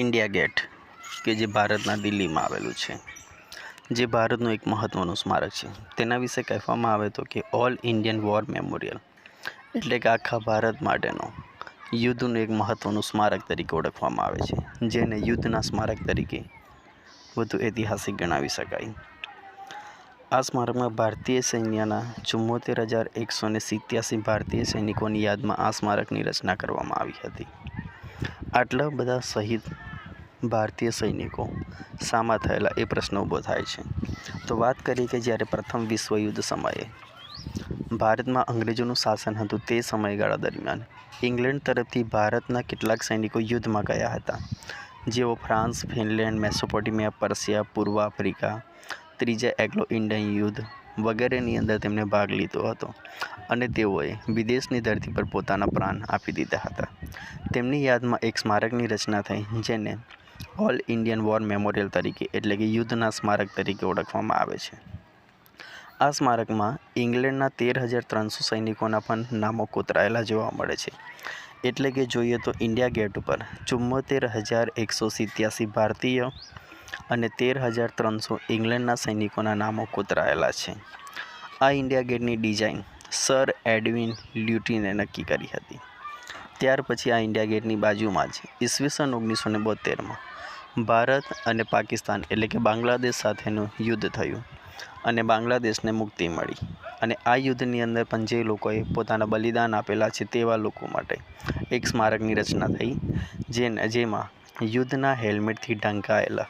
India gate, કે જે ભારતના દિલ્હીમાં આવેલું છે, જે ભારતનું એક મહત્ત્વનું સ્મારક છે. તેના વિશે કહેવામાં આવે તો કે ઓલ ઇન્ડિયન વોર મેમોરિયલ એટલે કે આખા ભારત માટેનો યુદ્ધનું એક મહત્ત્વનું સ્મારક તરીકે ઓળખવામાં આવે છે, જેને યુદ્ધના સ્મારક તરીકે વધુ ઐતિહાસિક ગણાવી શકાય. આ સ્મારકમાં ભારતીય સૈન્યના ચુમ્મોતેર હજાર એકસો ને સિત્યાસી ભારતીય સૈનિકોની યાદમાં આ સ્મારકની રચના કરવામાં આવી હતી. આટલા બધા શહીદ ભારતીય સૈનિકો સામા થયેલા એ પ્રશ્ન ઊભો થાય છે. તો વાત કરીએ કે જ્યારે પ્રથમ વિશ્વયુદ્ધ સમયે ભારતમાં અંગ્રેજોનું શાસન હતું તે સમયગાળા દરમિયાન ઇંગ્લેન્ડ તરફથી ભારતના કેટલાક સૈનિકો યુદ્ધમાં ગયા હતા. જેઓ ફ્રાન્સ, ફિનલેન્ડ, મેસોપોટેમિયા પર્શિયા પૂર્વ આફ્રિકા, ત્રીજા એગ્લો ઇન્ડિયન યુદ્ધ વગેરેની અંદર તેમણે ભાગ લીધો હતો અને તેઓએ વિદેશની ધરતી પર પોતાના પ્રાણ આપી દીધા હતા. તેમની યાદમાં એક સ્મારકની રચના થઈ, જેને ઓલ ઇન્ડિયન વોર મેમોરિયલ તરીકે, એટલે કે યુદ્ધના સ્મારક તરીકે ઓળખવામાં આવે છે. આ સ્મારકમાં ઇંગ્લેન્ડના તેર હજાર ત્રણસો સૈનિકોના પણ નામો કોતરાયેલા જોવા મળે છે. એટલે કે જોઈએ તો ઇન્ડિયા ગેટ ઉપર ચુમ્મોતેર હજાર એકસો સિત્યાસી ભારતીય અને તેર હજાર ત્રણસો ઇંગ્લેન્ડના સૈનિકોના નામો કોતરાયેલા છે. આ ઇન્ડિયા ગેટની ડિઝાઇન સર એડવિન લ્યુટીને નક્કી કરી હતી. ત્યાર પછી આ ઇન્ડિયા ગેટની બાજુમાં જ ઈસવીસન ઓગણીસો ને બોતેરમાં ભારત અને પાકિસ્તાન એટલે કે બાંગ્લાદેશ સાથેનું યુદ્ધ થયું અને બાંગ્લાદેશને મુક્તિ મળી. અને આ યુદ્ધની અંદર પણ જે લોકોએ પોતાના બલિદાન આપેલા છે તેવા લોકો માટે એક સ્મારકની રચના થઈ, જેને, જેમાં યુદ્ધના હેલ્મેટથી ઢંકાયેલા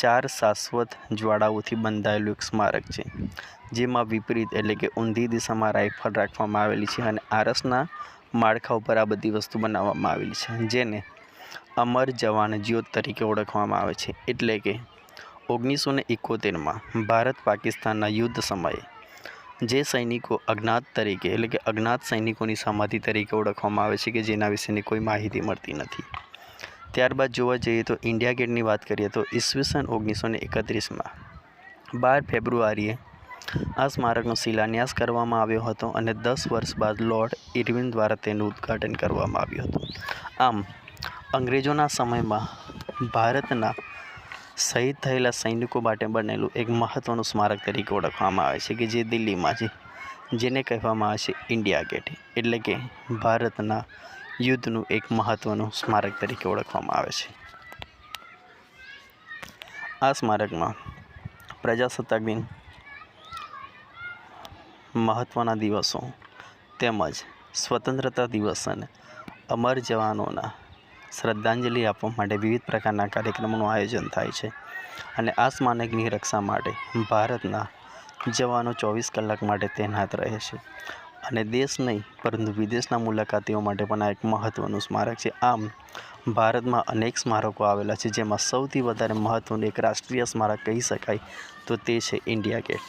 ચાર શાશ્વત જ્વાળાઓથી બંધાયેલું એક સ્મારક છે, જેમાં વિપરીત એટલે કે ઊંધી દિશામાં રાઇફલ રાખવામાં આવેલી છે અને આરસના માળખા ઉપર આ બધી વસ્તુ બનાવવામાં આવેલી છે, જેને અમર જવાન જ્યોત તરીકે ઓળખવામાં આવે છે. એટલે કે ઓગણીસો ને એકોતેરમાં ભારત પાકિસ્તાનના યુદ્ધ સમયે જે સૈનિકો અજ્ઞાત તરીકે એટલે કે અજ્ઞાત સૈનિકોની સમાધિ તરીકે ઓળખવામાં આવે છે કે જેના વિશેની કોઈ માહિતી મળતી નથી. ત્યારબાદ જોવા જઈએ તો ઇન્ડિયા ગેટની વાત કરીએ તો ઈસવીસન ઓગણીસો ને એકત્રીસમાં બાર ફેબ્રુઆરીએ આ સ્મારકનો શિલાન્યાસ કરવામાં આવ્યો હતો અને દસ વર્ષ બાદ લોર્ડ ઇરવિન દ્વારા તેનું ઉદ્ઘાટન કરવામાં આવ્યું હતું. આમ, અંગ્રેજોના સમયમાં ભારતના શહીદ થયેલા સૈનિકો માટે બનેલું એક મહત્ત્વનું સ્મારક તરીકે ઓળખવામાં આવે છે કે જે દિલ્હીમાં છે, જેને કહેવામાં આવે છે ઇન્ડિયા ગેટ. એટલે કે ભારતના યુદ્ધનું એક મહત્ત્વનું સ્મારક તરીકે ઓળખવામાં આવે છે. આ સ્મારકમાં પ્રજાસત્તાક દિન મહત્ત્વના દિવસો તેમજ સ્વતંત્રતા દિવસ અને અમર જવાનોના શ્રદ્ધાંજલિ આપવા માટે વિવિધ પ્રકારના કાર્યક્રમોનું આયોજન થાય છે અને આ સ્મારકની રક્ષા માટે ભારતના જવાનો ચોવીસ કલાક માટે તૈનાત રહે છે. અને દેશ નહીં, પરંતુ વિદેશના મુલાકાતીઓ માટે પણ આ એક મહત્ત્વનું સ્મારક છે. આમ, ભારતમાં અનેક સ્મારકો આવેલા છે, જેમાં સૌથી વધારે મહત્ત્વનું એક રાષ્ટ્રીય સ્મારક કહી શકાય તો તે છે ઇન્ડિયા ગેટ.